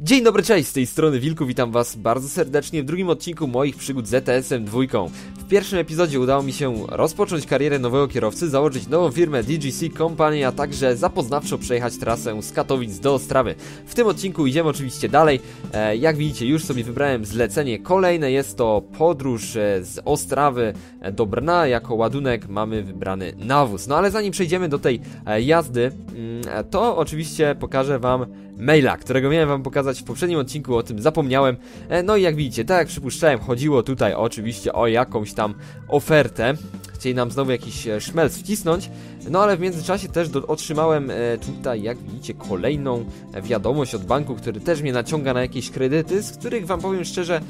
Dzień dobry, cześć, z tej strony Wilku, witam was bardzo serdecznie w drugim odcinku moich przygód ZTS-em dwójką. W pierwszym epizodzie udało mi się rozpocząć karierę nowego kierowcy, założyć nową firmę DGC Company, a także zapoznawczo przejechać trasę z Katowic do Ostrawy. W tym odcinku idziemy oczywiście dalej, e, jak widzicie już sobie wybrałem zlecenie kolejne, jest to podróż e, z Ostrawy e, do Brna, jako ładunek mamy wybrany nawóz. No ale zanim przejdziemy do tej e, jazdy, mm, to oczywiście pokażę wam maila, którego miałem wam pokazać w poprzednim odcinku, o tym zapomniałem. E, No i jak widzicie, tak jak przypuszczałem, chodziło tutaj oczywiście o jakąś tam ofertę. Chcieli nam znowu jakiś e, szmelc wcisnąć, no ale w międzyczasie też do, otrzymałem e, tutaj, jak widzicie, kolejną wiadomość od banku, który też mnie naciąga na jakieś kredyty, z których wam powiem szczerze,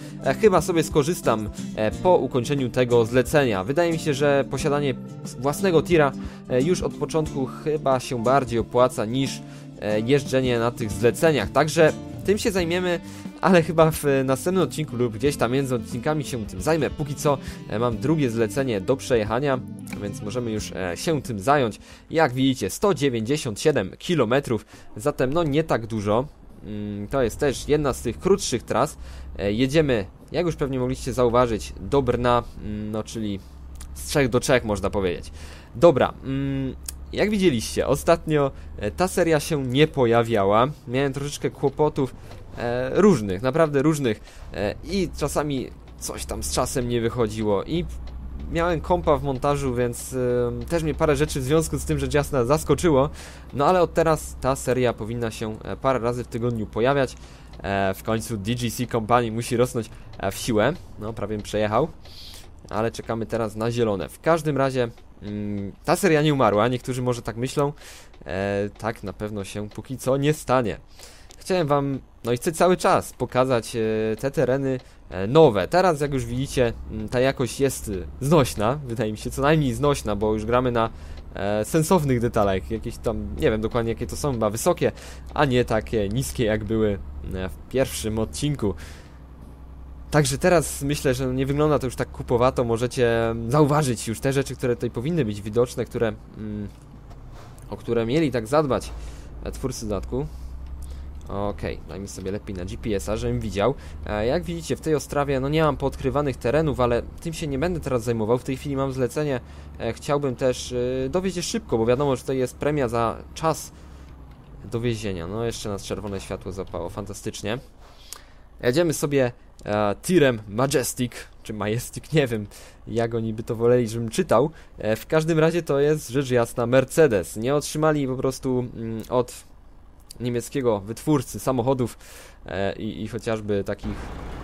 chyba sobie skorzystam po ukończeniu tego zlecenia. Wydaje mi się, że posiadanie własnego tira już od początku chyba się bardziej opłaca niż jeżdżenie na tych zleceniach. Także tym się zajmiemy, ale chyba w e, następnym odcinku lub gdzieś tam między odcinkami się tym zajmę. Póki co e, mam drugie zlecenie do przejechania, więc możemy już e, się tym zająć. Jak widzicie, 197 km, zatem no nie tak dużo. Mm, To jest też jedna z tych krótszych tras. E, Jedziemy, jak już pewnie mogliście zauważyć, do Brna, mm, no czyli z 3 do 3 można powiedzieć. Dobra, mm, jak widzieliście, ostatnio e, ta seria się nie pojawiała. Miałem troszeczkę kłopotów e, różnych, naprawdę różnych e, i czasami coś tam z czasem nie wychodziło i miałem kompa w montażu, więc też mnie parę rzeczy w związku z tym rzecz jasna zaskoczyło. No ale od teraz ta seria powinna się e, parę razy w tygodniu pojawiać. E, w końcu DGC Company musi rosnąć e, w siłę. No, prawie przejechał. Ale czekamy teraz na zielone. W każdym razie ta seria nie umarła. Niektórzy może tak myślą. E, tak na pewno się póki co nie stanie. Chciałem wam, no i chcę cały czas pokazać e, te tereny e, nowe. Teraz jak już widzicie, mm, ta jakość jest e, znośna, wydaje mi się co najmniej znośna, bo już gramy na e, sensownych detalach, jakieś tam, nie wiem dokładnie jakie to są, chyba wysokie, a nie takie niskie jak były e, w pierwszym odcinku. Także teraz myślę, że nie wygląda to już tak kupowato, możecie zauważyć już te rzeczy, które tutaj powinny być widoczne, które, mm, o które mieli tak zadbać e, twórcy dodatku. Okej, dajmy sobie lepiej na GPS-a, żebym widział. E, jak widzicie, w tej Ostrawie no nie mam poodkrywanych terenów, ale tym się nie będę teraz zajmował. W tej chwili mam zlecenie. E, chciałbym też e, dowieźć szybko, bo wiadomo, że to jest premia za czas dowiezienia. No jeszcze nas czerwone światło zapało, fantastycznie. Jedziemy sobie e, tirem Majestic, czy Majestic, nie wiem jak oni by to woleli, żebym czytał. E, w każdym razie to jest rzecz jasna Mercedes. Nie otrzymali po prostu mm, od niemieckiego wytwórcy samochodów e, i, i chociażby takich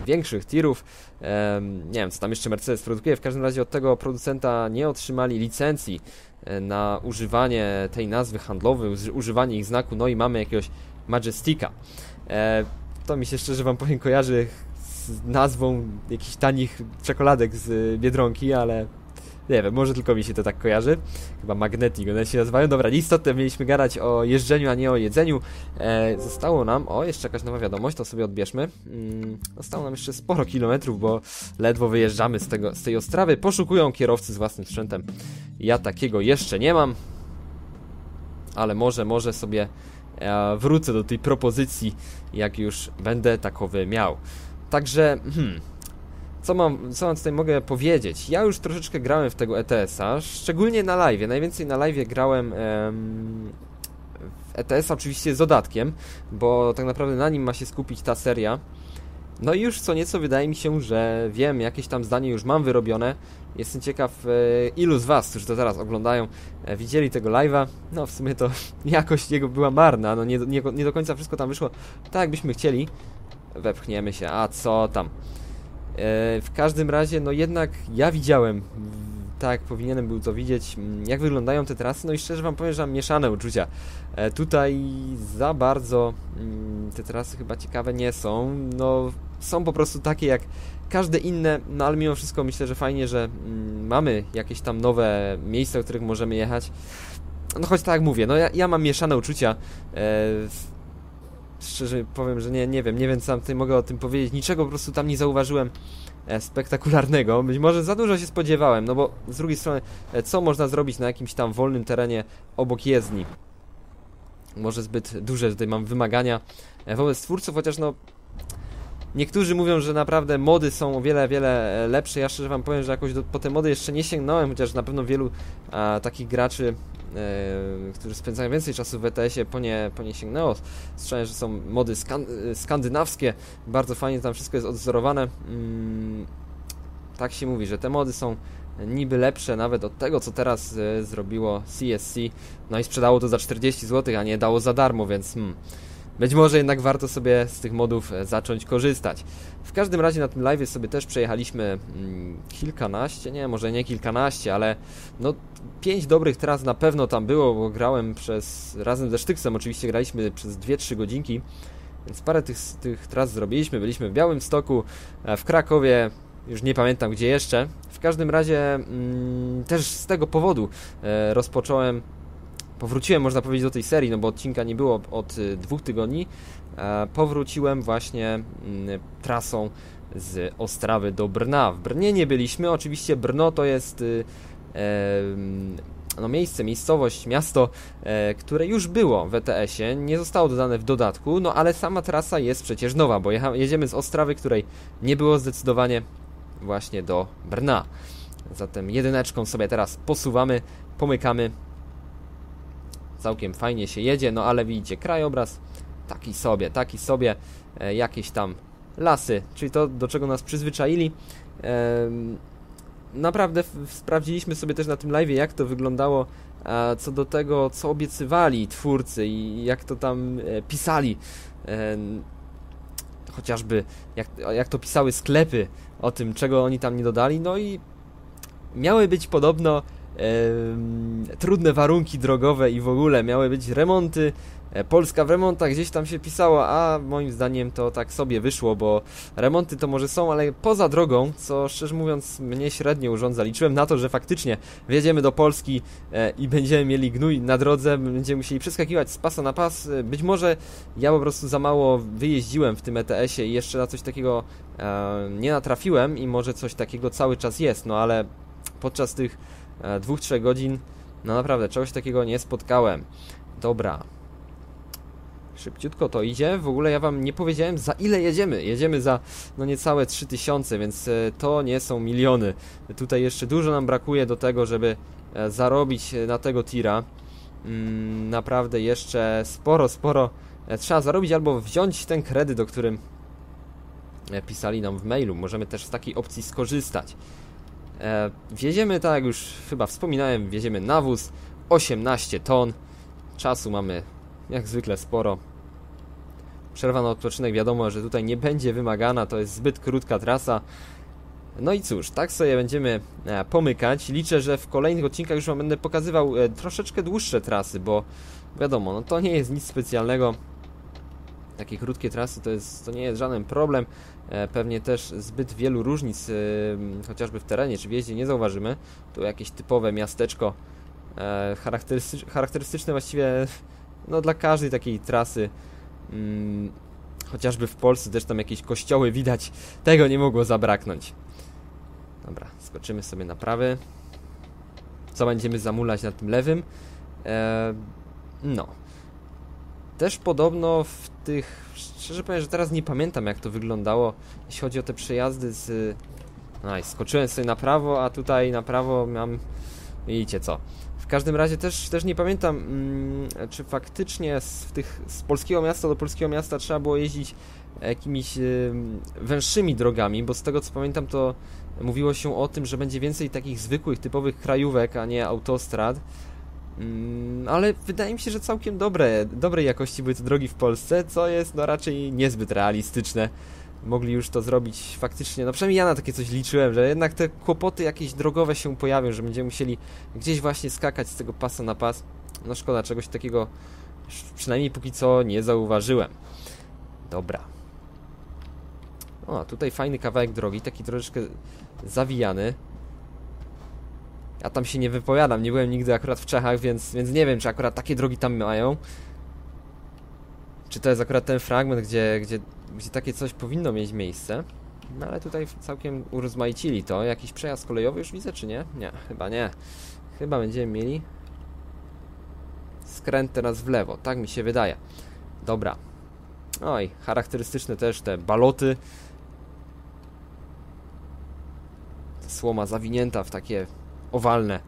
większych tirów. Em, nie wiem, co tam jeszcze Mercedes produkuje. W każdym razie od tego producenta nie otrzymali licencji e, na używanie tej nazwy handlowej, uży- używanie ich znaku. No i mamy jakiegoś Majestika. E, to mi się szczerze wam powiem kojarzy z nazwą jakichś tanich czekoladek z y, Biedronki, ale nie wiem, może tylko mi się to tak kojarzy. Chyba Magnetic one się nazywają. Dobra, istotne mieliśmy gadać o jeżdżeniu, a nie o jedzeniu. E, zostało nam, o, jeszcze jakaś nowa wiadomość, to sobie odbierzmy. Mm, zostało nam jeszcze sporo kilometrów, bo ledwo wyjeżdżamy z, tego, z tej Ostrawy. Poszukują kierowcy z własnym sprzętem. Ja takiego jeszcze nie mam, ale może, może sobie e, wrócę do tej propozycji, jak już będę takowy miał. Także, hmm, co mam, co mam tutaj mogę powiedzieć? Ja już troszeczkę grałem w tego ETS-a, szczególnie na live. Najwięcej na live grałem em, w ETS-a oczywiście z dodatkiem, bo tak naprawdę na nim ma się skupić ta seria. No i już co nieco wydaje mi się, że wiem, jakieś tam zdanie już mam wyrobione. Jestem ciekaw, e, ilu z Was, którzy to teraz oglądają, e, widzieli tego live'a. No w sumie to jakość jego była marna, no nie, nie, nie do końca wszystko tam wyszło tak, jakbyśmy chcieli. Wepchniemy się, a co tam. E, w każdym razie, no jednak ja widziałem, tak powinienem był to widzieć, m, jak wyglądają te trasy, no i szczerze wam powiem, że mam mieszane uczucia. E, tutaj za bardzo mm, te trasy chyba ciekawe nie są, no są po prostu takie jak każde inne, no ale mimo wszystko myślę, że fajnie, że mm, mamy jakieś tam nowe miejsca, w których możemy jechać. No choć tak jak mówię, no ja, ja mam mieszane uczucia. Szczerze powiem, że nie, nie wiem, nie wiem co tam mogę o tym powiedzieć. Niczego po prostu tam nie zauważyłem e, spektakularnego. Być może za dużo się spodziewałem, no bo z drugiej strony, e, co można zrobić na jakimś tam wolnym terenie obok jezdni? może zbyt duże tutaj mam wymagania e, wobec twórców, chociaż no Niektórzy mówią, że naprawdę mody są o wiele, wiele lepsze. Ja szczerze wam powiem, że jakoś do, po te mody jeszcze nie sięgnąłem, chociaż na pewno wielu a, takich graczy, którzy spędzają więcej czasu w ETS-ie, po nie, po nie sięgnęło. Słyszałem, że są mody skan skandynawskie, bardzo fajnie tam wszystko jest odzorowane. Mm, tak się mówi, że te mody są niby lepsze nawet od tego, co teraz e, zrobiło CSC. No i sprzedało to za 40 zł, a nie dało za darmo, więc hmm, być może jednak warto sobie z tych modów e, zacząć korzystać. W każdym razie na tym live sobie też przejechaliśmy mm, kilkanaście, nie, może nie kilkanaście, ale no pięć dobrych tras na pewno tam było, bo grałem przez, razem ze Sztyksem oczywiście graliśmy przez 2-3 godzinki, więc parę tych, tych tras zrobiliśmy. Byliśmy w Białym Stoku, e, w Krakowie, już nie pamiętam gdzie jeszcze. W każdym razie mm, też z tego powodu e, rozpocząłem, powróciłem można powiedzieć do tej serii, no bo odcinka nie było od e, dwóch tygodni. E, powróciłem właśnie mm, trasą z Ostrawy do Brna. W Brnie nie byliśmy, oczywiście Brno to jest y, no, miejsce, miejscowość, miasto, e, które już było w ETS-ie, nie zostało dodane w dodatku, no ale sama trasa jest przecież nowa, bo jedziemy z Ostrawy, której nie było zdecydowanie właśnie do Brna. Zatem jedyneczką sobie teraz posuwamy, pomykamy. Całkiem fajnie się jedzie, no ale widzicie, krajobraz taki sobie, taki sobie, e, jakieś tam lasy, czyli to do czego nas przyzwyczaili. E, naprawdę sprawdziliśmy sobie też na tym live, jak to wyglądało e, co do tego, co obiecywali twórcy i jak to tam e, pisali. Chociażby jak, jak to pisały sklepy o tym, czego oni tam nie dodali. No i miały być podobno trudne warunki drogowe i w ogóle miały być remonty E, Polska w remontach gdzieś tam się pisało, a moim zdaniem to tak sobie wyszło, bo remonty to może są, ale poza drogą, co szczerze mówiąc mnie średnio urządza. Liczyłem na to, że faktycznie wjedziemy do Polski e, i będziemy mieli gnój na drodze, będziemy musieli przeskakiwać z pasa na pas. E, być może ja po prostu za mało wyjeździłem w tym ETS-ie i jeszcze na coś takiego nie natrafiłem i może coś takiego cały czas jest, no ale podczas tych dwóch, trzech godzin no naprawdę czegoś takiego nie spotkałem. Dobra, Szybciutko to idzie. W ogóle ja wam nie powiedziałem za ile jedziemy. Jedziemy za no niecałe 3000, więc e, to nie są miliony. Tutaj jeszcze dużo nam brakuje do tego, żeby e, zarobić e, na tego tira. Mm, naprawdę jeszcze sporo, sporo trzeba zarobić albo wziąć ten kredyt, o którym pisali nam w mailu. Możemy też z takiej opcji skorzystać. Wieziemy, tak jak już chyba wspominałem, wieziemy nawóz 18 ton. Czasu mamy jak zwykle sporo. Przerwa na odpoczynek wiadomo, że tutaj nie będzie wymagana, to jest zbyt krótka trasa. No i cóż, tak sobie będziemy e, pomykać. Liczę, że w kolejnych odcinkach już Wam będę pokazywał e, troszeczkę dłuższe trasy, bo wiadomo, no to nie jest nic specjalnego. Takie krótkie trasy to, jest, to nie jest żaden problem. E, pewnie też zbyt wielu różnic, chociażby w terenie czy w jeździe nie zauważymy. Tu jakieś typowe miasteczko, charakterystyczne właściwie no, dla każdej takiej trasy. Mm, chociażby w Polsce też tam jakieś kościoły widać. Tego nie mogło zabraknąć. Dobra, skoczymy sobie na prawy. Co będziemy zamulać na tym lewym? No. Też podobno w tych... Szczerze powiem, że teraz nie pamiętam jak to wyglądało, jeśli chodzi o te przejazdy z... No i skoczyłem sobie na prawo, a tutaj na prawo mam... Widzicie co? W każdym razie też, też nie pamiętam, mm, czy faktycznie z, tych, z polskiego miasta do polskiego miasta trzeba było jeździć jakimiś y, węższymi drogami, bo z tego co pamiętam to mówiło się o tym, że będzie więcej takich zwykłych, typowych krajówek, a nie autostrad. Mm, ale wydaje mi się, że całkiem dobre, dobrej jakości były te drogi w Polsce, co jest no raczej niezbyt realistyczne mogli już to zrobić faktycznie, no przynajmniej ja na takie coś liczyłem, że jednak te kłopoty jakieś drogowe się pojawią, że będziemy musieli gdzieś właśnie skakać z tego pasa na pas. No szkoda, czegoś takiego przynajmniej póki co nie zauważyłem. Dobra. O, tutaj fajny kawałek drogi, taki troszeczkę zawijany. Ja tam się nie wypowiadam, nie byłem nigdy akurat w Czechach, więc, więc nie wiem, czy akurat takie drogi tam mają. Czy to jest akurat ten fragment, gdzie, gdzie gdzie takie coś powinno mieć miejsce. No ale tutaj całkiem urozmaicili to. Jakiś przejazd kolejowy już widzę, czy nie? Nie, chyba nie. Chyba będziemy mieli skręt teraz w lewo, tak mi się wydaje. Dobra. Oj, charakterystyczne też te baloty. Słoma zawinięta w takie owalne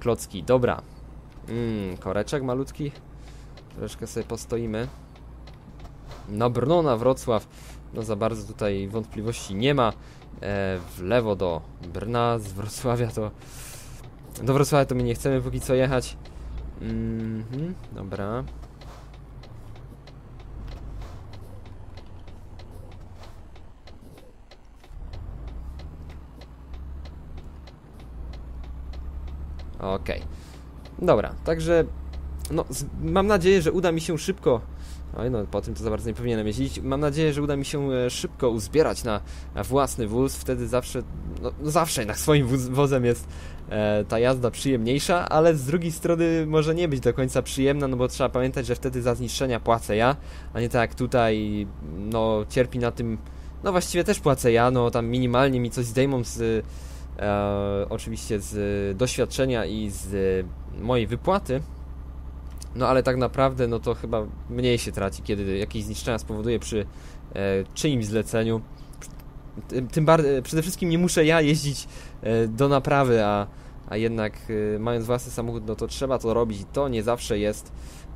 klocki. Dobra. Mmm, koreczek malutki. Troszeczkę sobie postoimy. No Brno na Wrocław. No za bardzo tutaj wątpliwości nie ma. E, w lewo do Brna, z Wrocławia to... Do Wrocławia to my nie chcemy póki co jechać. Mhm, dobra. Okej. Okay. Dobra, także no, mam nadzieję, że uda mi się szybko Oj, no po tym to za bardzo nie powinienem jeździć. Mam nadzieję, że uda mi się e, szybko uzbierać na, na własny wóz. Wtedy zawsze, no, no zawsze jednak swoim wóz, wozem jest e, ta jazda przyjemniejsza, ale z drugiej strony może nie być do końca przyjemna, no bo trzeba pamiętać, że wtedy za zniszczenia płacę ja, a nie tak jak tutaj, no cierpi na tym, no właściwie też płacę ja, no tam minimalnie mi coś zdejmą z, e, oczywiście z doświadczenia i z mojej wypłaty, no ale tak naprawdę, no to chyba mniej się traci, kiedy jakieś zniszczenia spowoduje przy e, czyimś zleceniu. Tym, tym bardziej, przede wszystkim nie muszę ja jeździć e, do naprawy, a, a jednak e, mając własny samochód, no to trzeba to robić i to nie zawsze jest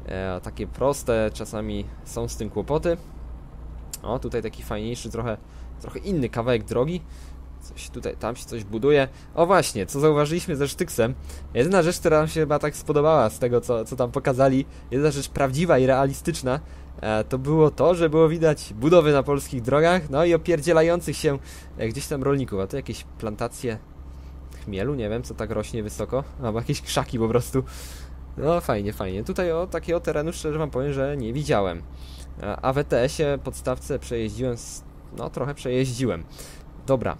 e, takie proste, czasami są z tym kłopoty. O, tutaj taki fajniejszy, trochę, trochę inny kawałek drogi. Coś tutaj, tam się coś buduje. O właśnie, co zauważyliśmy ze Sztyksem. Jedyna rzecz, która nam się chyba tak spodobała z tego, co, co tam pokazali, jedyna rzecz prawdziwa i realistyczna, e, to było to, że było widać budowy na polskich drogach, no i opierdzielających się e, gdzieś tam rolników. A to jakieś plantacje chmielu, nie wiem, co tak rośnie wysoko. Albo jakieś krzaki po prostu. No fajnie, fajnie. Tutaj o takiego terenu szczerze wam powiem, że nie widziałem. E, a w ETS-ie podstawce przejeździłem, no trochę przejeździłem. Dobra,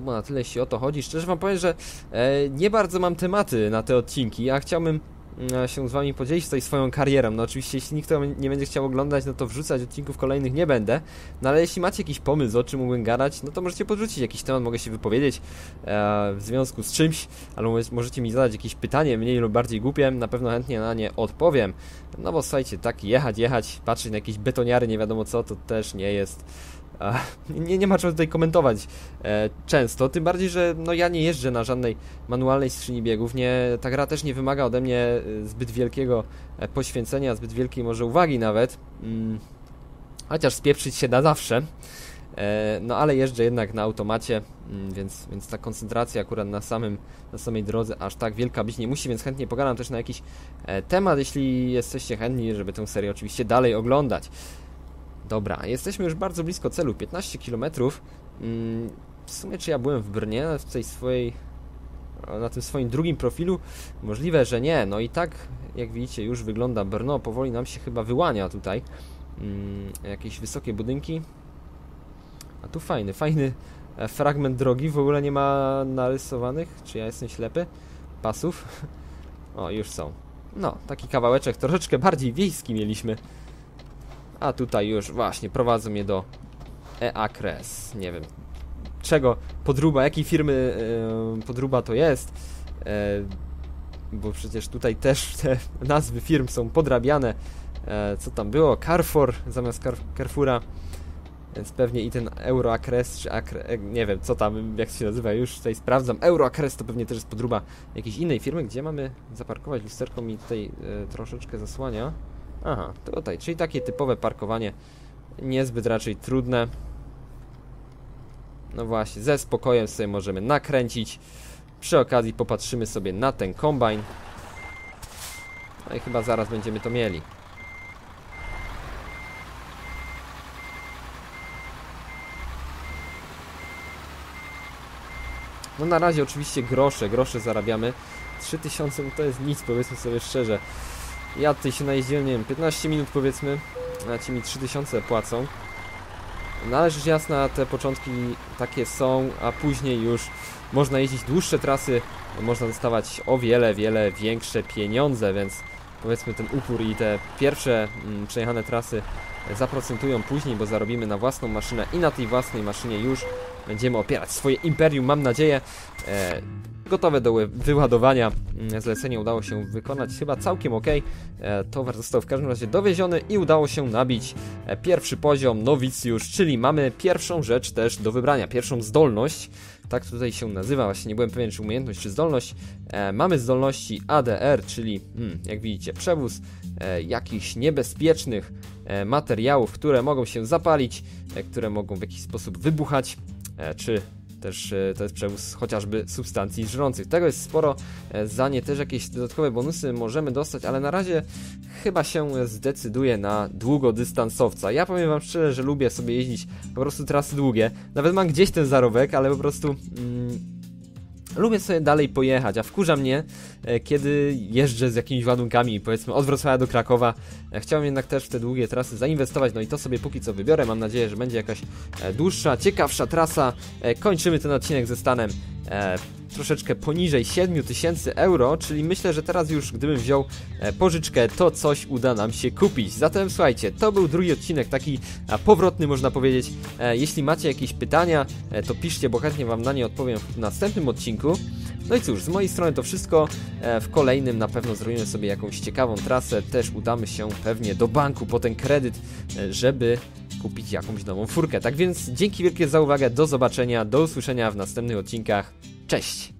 było na tyle, jeśli o to chodzi. Szczerze wam powiem, że e, nie bardzo mam tematy na te odcinki, a chciałbym mm, się z wami podzielić tutaj swoją karierą. No oczywiście, jeśli nikt nie będzie chciał oglądać, no to wrzucać odcinków kolejnych nie będę. No ale jeśli macie jakiś pomysł, o czym mógłbym gadać, no to możecie podrzucić jakiś temat, mogę się wypowiedzieć e, w związku z czymś, albo możecie mi zadać jakieś pytanie, mniej lub bardziej głupie, na pewno chętnie na nie odpowiem. No bo słuchajcie, tak jechać, jechać, patrzeć na jakieś betoniary, nie wiadomo co, to też nie jest nie, nie ma czego tutaj komentować e, często, tym bardziej, że no ja nie jeżdżę na żadnej manualnej skrzyni biegów, nie, ta gra też nie wymaga ode mnie e, zbyt wielkiego e, poświęcenia, zbyt wielkiej może uwagi nawet, mm, chociaż spieprzyć się da zawsze, e, no ale jeżdżę jednak na automacie, mm, więc, więc ta koncentracja akurat na samym, na samej drodze aż tak wielka być nie musi, więc chętnie pogadam też na jakiś e, temat, jeśli jesteście chętni, żeby tę serię oczywiście dalej oglądać. Dobra, jesteśmy już bardzo blisko celu, 15 km. Mm, w sumie czy ja byłem w Brnie w tej swojej na tym swoim drugim profilu? Możliwe, że nie. No i tak, jak widzicie, już wygląda Brno. Powoli nam się chyba wyłania tutaj. Mm, jakieś wysokie budynki. A tu fajny, fajny e, fragment drogi. W ogóle nie ma narysowanych, czy ja jestem ślepy? Pasów. O, już są. No, taki kawałeczek troszeczkę bardziej wiejski mieliśmy. A tutaj już właśnie prowadzą mnie do EACRES. Nie wiem czego podruba, jakiej firmy yy, podruba to jest. Yy, bo przecież tutaj też te nazwy firm są podrabiane. Yy, co tam było? Carrefour zamiast Car Carrefoura. Więc pewnie i ten Euroacres, czy Acre, nie wiem co tam, jak się nazywa, już tutaj sprawdzam. Euroacres to pewnie też jest podruba jakiejś innej firmy, gdzie mamy zaparkować lusterką mi tutaj troszeczkę zasłania. Aha, tutaj, czyli takie typowe parkowanie, niezbyt raczej trudne. No właśnie, ze spokojem sobie możemy nakręcić. Przy okazji popatrzymy sobie na ten kombajn. No i chyba zaraz będziemy to mieli. No na razie oczywiście grosze, grosze zarabiamy. 3000 no to jest nic, powiedzmy sobie szczerze. Ja tutaj się najeździłem, nie wiem, 15 minut powiedzmy, a ci mi 3000 płacą. No ale rzecz jasna, te początki takie są, a później już można jeździć dłuższe trasy, można dostawać o wiele, wiele większe pieniądze, więc powiedzmy ten upór i te pierwsze mm, przejechane trasy zaprocentują później, bo zarobimy na własną maszynę i na tej własnej maszynie już będziemy opierać swoje imperium, mam nadzieję. E, gotowe do wyładowania. Mm, zlecenie udało się wykonać chyba całkiem ok. Towar został w każdym razie dowieziony i udało się nabić pierwszy poziom nowicjusz, czyli mamy pierwszą rzecz też do wybrania, pierwszą zdolność tak tutaj się nazywa, właśnie nie byłem pewien czy umiejętność czy zdolność. E, mamy zdolności ADR, czyli hmm, jak widzicie przewóz e, jakichś niebezpiecznych e, materiałów, które mogą się zapalić, e, które mogą w jakiś sposób wybuchać, e, czy też e, to jest przewóz chociażby substancji żrących. Tego jest sporo, e, za nie też jakieś dodatkowe bonusy możemy dostać, ale na razie chyba się zdecyduje na długodystansowca. Ja powiem wam szczerze, że lubię sobie jeździć po prostu trasy długie. Nawet mam gdzieś ten zarobek, ale po prostu... Mm, lubię sobie dalej pojechać, a wkurza mnie, e, kiedy jeżdżę z jakimiś ładunkami, powiedzmy od Wrocławia do Krakowa. E, chciałem jednak też w te długie trasy zainwestować, no i to sobie póki co wybiorę. Mam nadzieję, że będzie jakaś e, dłuższa, ciekawsza trasa. Kończymy ten odcinek ze stanem troszeczkę poniżej 7000 euro, czyli myślę, że teraz już gdybym wziął pożyczkę, to coś uda nam się kupić. Zatem słuchajcie, to był drugi odcinek, taki powrotny można powiedzieć. Jeśli macie jakieś pytania, to piszcie, bo chętnie wam na nie odpowiem w następnym odcinku. No i cóż, z mojej strony to wszystko. W kolejnym na pewno zrobimy sobie jakąś ciekawą trasę. Też udamy się pewnie do banku po ten kredyt, żeby kupić jakąś nową furkę. Tak więc dzięki wielkie za uwagę, do zobaczenia, do usłyszenia w następnych odcinkach. Cześć!